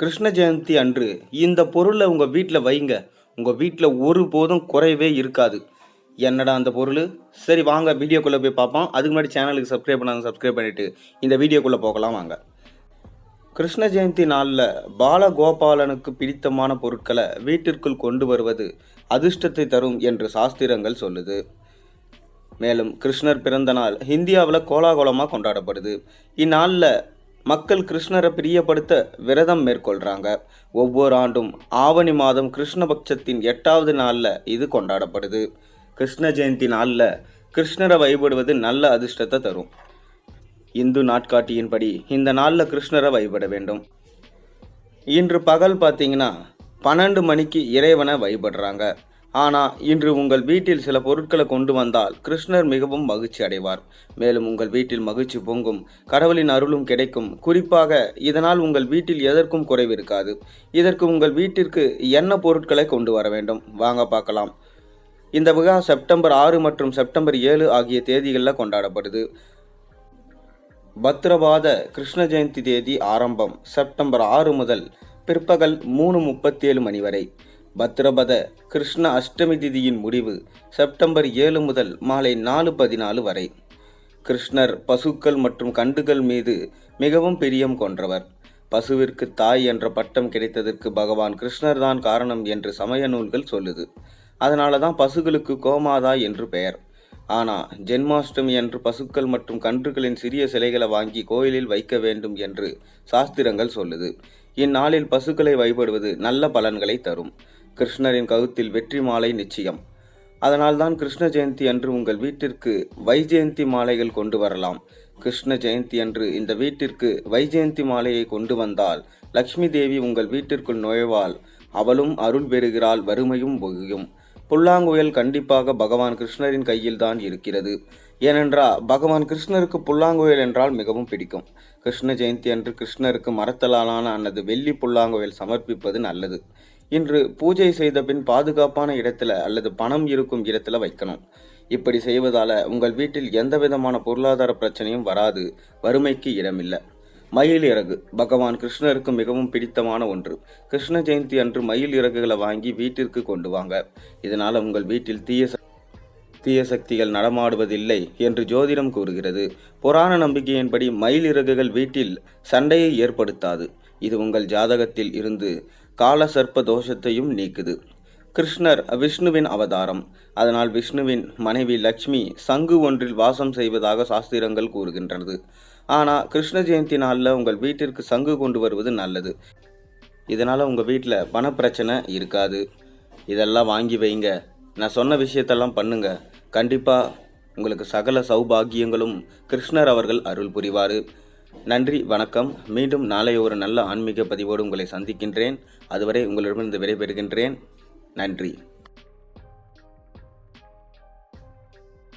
கிருஷ்ண ஜெயந்தி அன்று இந்த பொருளை உங்கள் வீட்டில் வைங்க. உங்கள் வீட்டில் ஒருபோதும் குறைவே இருக்காது. என்னடா அந்த பொருள்? சரி வாங்க வீடியோக்குள்ளே போய் பார்ப்போம். அதுக்கு முன்னாடி சேனலுக்கு சப்ஸ்கிரைப் பண்ணாங்க சப்ஸ்கிரைப் பண்ணிவிட்டு இந்த வீடியோக்குள்ளே போகலாம் வாங்க. கிருஷ்ண ஜெயந்தி நாளில் பாலகோபாலனுக்கு பிடித்தமான பொருட்களை வீட்டிற்குள் கொண்டு வருவது அதிர்ஷ்டத்தை தரும் என்று சாஸ்திரங்கள் சொல்லுது. மேலும் கிருஷ்ணர் பிறந்த நாள் இந்தியாவில் கோலாகோலமாக கொண்டாடப்படுது. இந்நாளில் மக்கள் கிருஷ்ணரை பிரியப்படுத்த விரதம் மேற்கொள்கிறாங்க ஒவ்வொரு ஆண்டும் ஆவணி மாதம் கிருஷ்ணபக்ஷத்தின் எட்டாவது நாளில் இது கொண்டாடப்படுது. கிருஷ்ண ஜெயந்தி நாளில் கிருஷ்ணரை வழிபடுவது நல்ல அதிர்ஷ்டத்தை தரும். இந்து நாட்காட்டியின்படி இந்த நாளில் கிருஷ்ணரை வழிபட வேண்டும். இன்று பகல் பார்த்தீங்கன்னா பன்னெண்டு மணிக்கு இறைவனை வழிபடுறாங்க. ஆனால் இன்று உங்கள் வீட்டில் சில பொருட்களை கொண்டு வந்தால் கிருஷ்ணர் மிகவும் மகிழ்ச்சி அடைவார். மேலும் உங்கள் வீட்டில் மகிழ்ச்சி பொங்கும் கடவுளின் அருளும் கிடைக்கும். குறிப்பாக இதனால் உங்கள் வீட்டில் எதற்கும் குறைவு இருக்காது இதற்கு உங்கள் வீட்டிற்கு என்ன பொருட்களை கொண்டு வர வேண்டும்? வாங்க பார்க்கலாம். இந்த விழா செப்டம்பர் ஆறு மற்றும் செப்டம்பர் ஏழு ஆகிய தேதிகளில் கொண்டாடப்படுது. பத்ரபாத கிருஷ்ண ஜெயந்தி தேதி ஆரம்பம் செப்டம்பர் ஆறு முதல் பிற்பகல் மூணு முப்பத்தேழு மணி வரை. பத்ரபத கிருஷ்ண அஷ்டமி திதியின் முடிவு செப்டம்பர் ஏழு முதல் மாலை நாலு பதினாலு வரை. கிருஷ்ணர் பசுக்கள் மற்றும் கண்டுகள் மீது மிகவும் பிரியம் கொன்றவர். பசுவிற்கு தாய் என்ற பட்டம் கிடைத்ததற்கு பகவான் கிருஷ்ணர் தான் காரணம் என்று சமய நூல்கள் சொல்லுது. அதனால தான் பசுகளுக்கு கோமாதா என்று பெயர். ஆனால் ஜென்மாஷ்டமி என்று பசுக்கள் மற்றும் கன்றுகளின் சிறிய சிலைகளை வாங்கி கோயிலில் வைக்க வேண்டும் என்று சாஸ்திரங்கள் சொல்லுது. இந்நாளில் பசுக்களை வழிபடுவது நல்ல பலன்களை தரும். கிருஷ்ணரின் கழுத்தில் வெற்றி மாலை நிச்சயம். அதனால்தான் கிருஷ்ண ஜெயந்தி அன்று உங்கள் வீட்டிற்கு வைஜெயந்தி மாலைகள் கொண்டு வரலாம். கிருஷ்ண ஜெயந்தி அன்று இந்த வீட்டிற்கு வைஜெயந்தி மாலையை கொண்டு வந்தால் லக்ஷ்மி தேவி உங்கள் வீட்டிற்குள் நுழைவாள். அவளும் அருள் பெறுகிறாள் வறுமையும் ஒழியும் புல்லாங்குழல் கண்டிப்பாக பகவான் கிருஷ்ணரின் கையில்தான் இருக்கிறது. ஏனென்றால் பகவான் கிருஷ்ணருக்கு புல்லாங்குழல் என்றால் மிகவும் பிடிக்கும். கிருஷ்ண ஜெயந்தி அன்று கிருஷ்ணருக்கு மரத்தலாலான அல்லது வெள்ளி புல்லாங்குழல் சமர்ப்பிப்பது நல்லது. இன்று பூஜை செய்த பின் பாதுகாப்பான இடத்துல அல்லது பணம் இருக்கும் இடத்துல வைக்கணும். இப்படி செய்வதால உங்கள் வீட்டில் எந்த விதமான பொருளாதார பிரச்சனையும் வராது. வறுமைக்கு இடமில்லை. மயில் இறகு. பகவான் கிருஷ்ணருக்கு மிகவும் பிடித்தமான ஒன்று. கிருஷ்ண ஜெயந்தி அன்று மயில் இறகுகளை வாங்கி வீட்டிற்கு கொண்டு வாங்க. இதனால் உங்கள் வீட்டில் தீய தீய சக்திகள் நடமாடுவதில்லை என்று ஜோதிடம் கூறுகிறது. புராண நம்பிக்கையின்படி மயில் இறகுகள் வீட்டில் சண்டையை ஏற்படுத்தாது. இது உங்கள் ஜாதகத்தில் இருந்து காலசர்ப்ப தோஷத்தையும் நீக்குது. கிருஷ்ணர் விஷ்ணுவின் அவதாரம். அதனால் விஷ்ணுவின் மனைவி லட்சுமி சங்கு ஒன்றில் வாசம் செய்வதாக சாஸ்திரங்கள் கூறுகின்றது. ஆனால் கிருஷ்ண ஜெயந்தி நாளில் உங்கள் வீட்டிற்கு சங்கு கொண்டு வருவது நல்லது. இதனால் உங்கள் வீட்டில் பணப்பிரச்சனை இருக்காது. இதெல்லாம் வாங்கி வைங்க. நான் சொன்ன விஷயத்தெல்லாம் பண்ணுங்க. கண்டிப்பாக உங்களுக்கு சகல சௌபாகியங்களும் கிருஷ்ணர் அவர்கள் அருள் புரிவார். நன்றி வணக்கம். மீண்டும் நாளை ஒரு நல்ல ஆன்மீக பதிவோடு உங்களை சந்திக்கின்றேன். அதுவரை உங்களிடமிருந்து விடைபெறுகின்றேன். நன்றி.